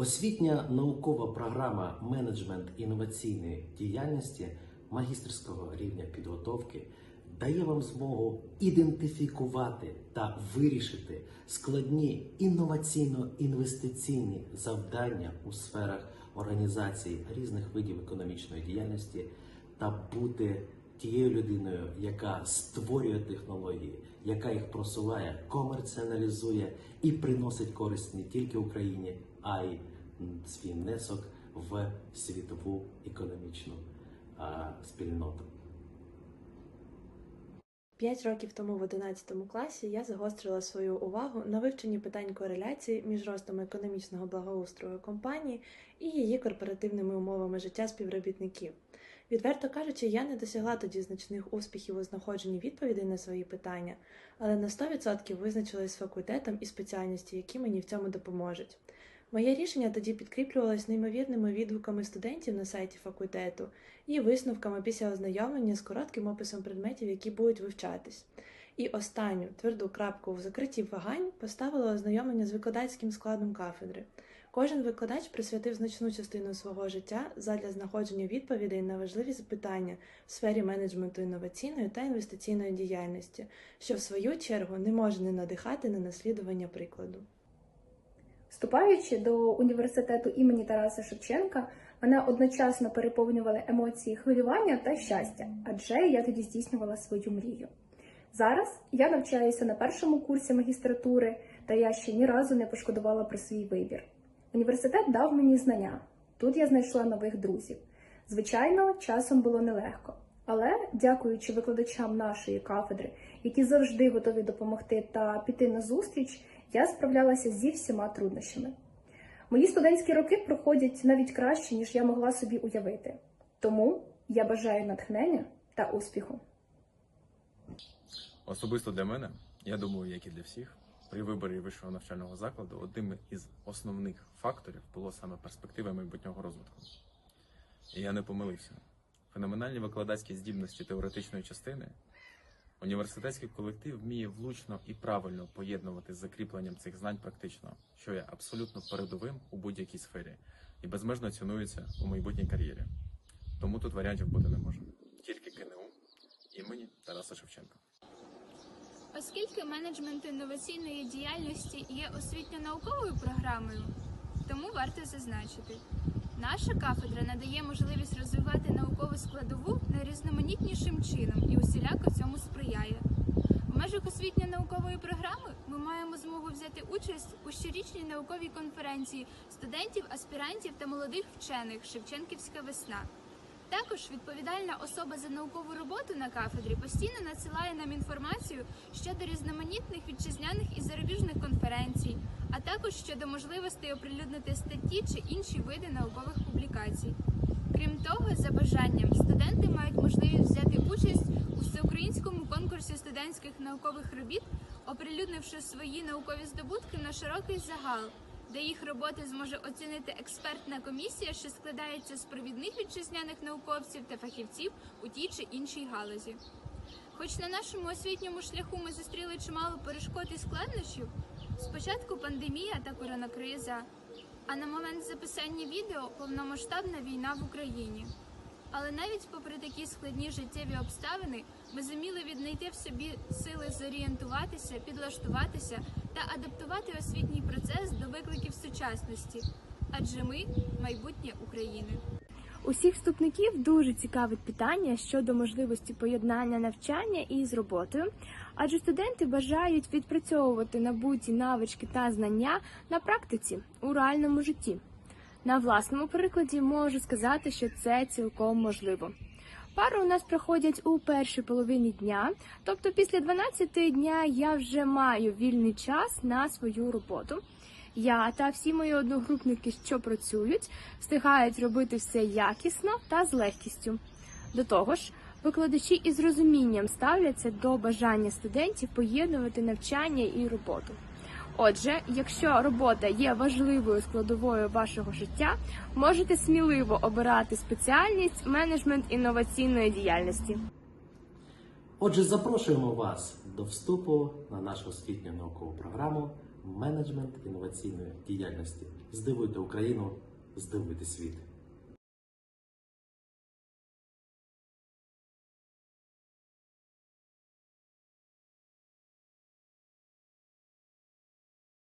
Освітня наукова програма менеджмент інноваційної діяльності магістерського рівня підготовки дає вам змогу ідентифікувати та вирішити складні інноваційно-інвестиційні завдання у сферах організації різних видів економічної діяльності та бути тією людиною, яка створює технології, яка їх просуває, комерціоналізує і приносить користь не тільки Україні, а й свій внесок в світову економічну а, спільноту. П'ять років тому в 11 класі я загострила свою увагу на вивченні питань кореляції між ростом економічного благоустрою компанії і її корпоративними умовами життя співробітників. Відверто кажучи, я не досягла тоді значних успіхів у знаходженні відповідей на свої питання, але на 100% визначилась з факультетом і спеціальністю, які мені в цьому допоможуть. Моє рішення тоді підкріплювалось неймовірними відгуками студентів на сайті факультету і висновками після ознайомлення з коротким описом предметів, які будуть вивчатись. І останню тверду крапку в закритті вагань поставила ознайомлення з викладацьким складом кафедри. Кожен викладач присвятив значну частину свого життя задля знаходження відповідей на важливі запитання в сфері менеджменту інноваційної та інвестиційної діяльності, що в свою чергу не може не надихати на наслідування прикладу. Вступаючи до університету імені Тараса Шевченка, мене одночасно переповнювали емоції хвилювання та щастя, адже я тоді здійснювала свою мрію. Зараз я навчаюся на першому курсі магістратури, та я ще ні разу не пошкодувала про свій вибір. Університет дав мені знання. Тут я знайшла нових друзів. Звичайно, часом було нелегко. Але, дякуючи викладачам нашої кафедри, які завжди готові допомогти та піти на зустріч, я справлялася зі всіма труднощами. Мої студентські роки проходять навіть краще, ніж я могла собі уявити. Тому я бажаю натхнення та успіху. Особисто для мене, я думаю, як і для всіх, при виборі вищого навчального закладу одним із основних факторів було саме перспектива майбутнього розвитку. І я не помилився. Феноменальні викладацькі здібності теоретичної частини, університетський колектив вміє влучно і правильно поєднувати з закріпленням цих знань практично, що є абсолютно передовим у будь-якій сфері і безмежно цінується у майбутній кар'єрі. Тому тут варіантів бути не може. Тільки КНУ імені Тараса Шевченка. Оскільки менеджмент інноваційної діяльності є освітньо-науковою програмою, тому варто зазначити, наша кафедра надає можливість розвивати наукову складову найрізноманітнішим чином і усіляко цьому сприяє. В межах освітньо-наукової програми ми маємо змогу взяти участь у щорічній науковій конференції студентів, аспірантів та молодих вчених Шевченківська весна. Також відповідальна особа за наукову роботу на кафедрі постійно надсилає нам інформацію щодо різноманітних вітчизняних і зарубіжних конференцій, а також щодо можливостей оприлюднити статті чи інші види наукових публікацій. Крім того, за бажанням студенти мають можливість взяти участь у всеукраїнському конкурсі студентських наукових робіт, оприлюднивши свої наукові здобутки на широкий загал де їх роботи зможе оцінити експертна комісія, що складається з провідних вітчизняних науковців та фахівців у тій чи іншій галузі. Хоч на нашому освітньому шляху ми зустріли чимало перешкод і складнощів, спочатку пандемія та коронакриза, а на момент записання відео повномасштабна війна в Україні. Але навіть попри такі складні життєві обставини, ми зуміли віднайти в собі сили зорієнтуватися, підлаштуватися та адаптувати освітній процес до викликів сучасності, адже ми майбутнє України. Усіх вступників дуже цікавить питання щодо можливості поєднання навчання із роботою, адже студенти бажають відпрацьовувати набуті навички та знання на практиці у реальному житті. На власному прикладі можу сказати, що це цілком можливо. Пари у нас проходять у першій половині дня, тобто після 12 дня я вже маю вільний час на свою роботу. Я та всі мої одногрупники, що працюють, встигають робити все якісно та з легкістю. До того ж, викладачі із розумінням ставляться до бажання студентів поєднувати навчання і роботу. Отже, якщо робота є важливою складовою вашого життя, можете сміливо обирати спеціальність менеджмент інноваційної діяльності. Отже, запрошуємо вас до вступу на нашу освітню наукову програму менеджмент інноваційної діяльності. Здивуйте Україну, здивуйте світ.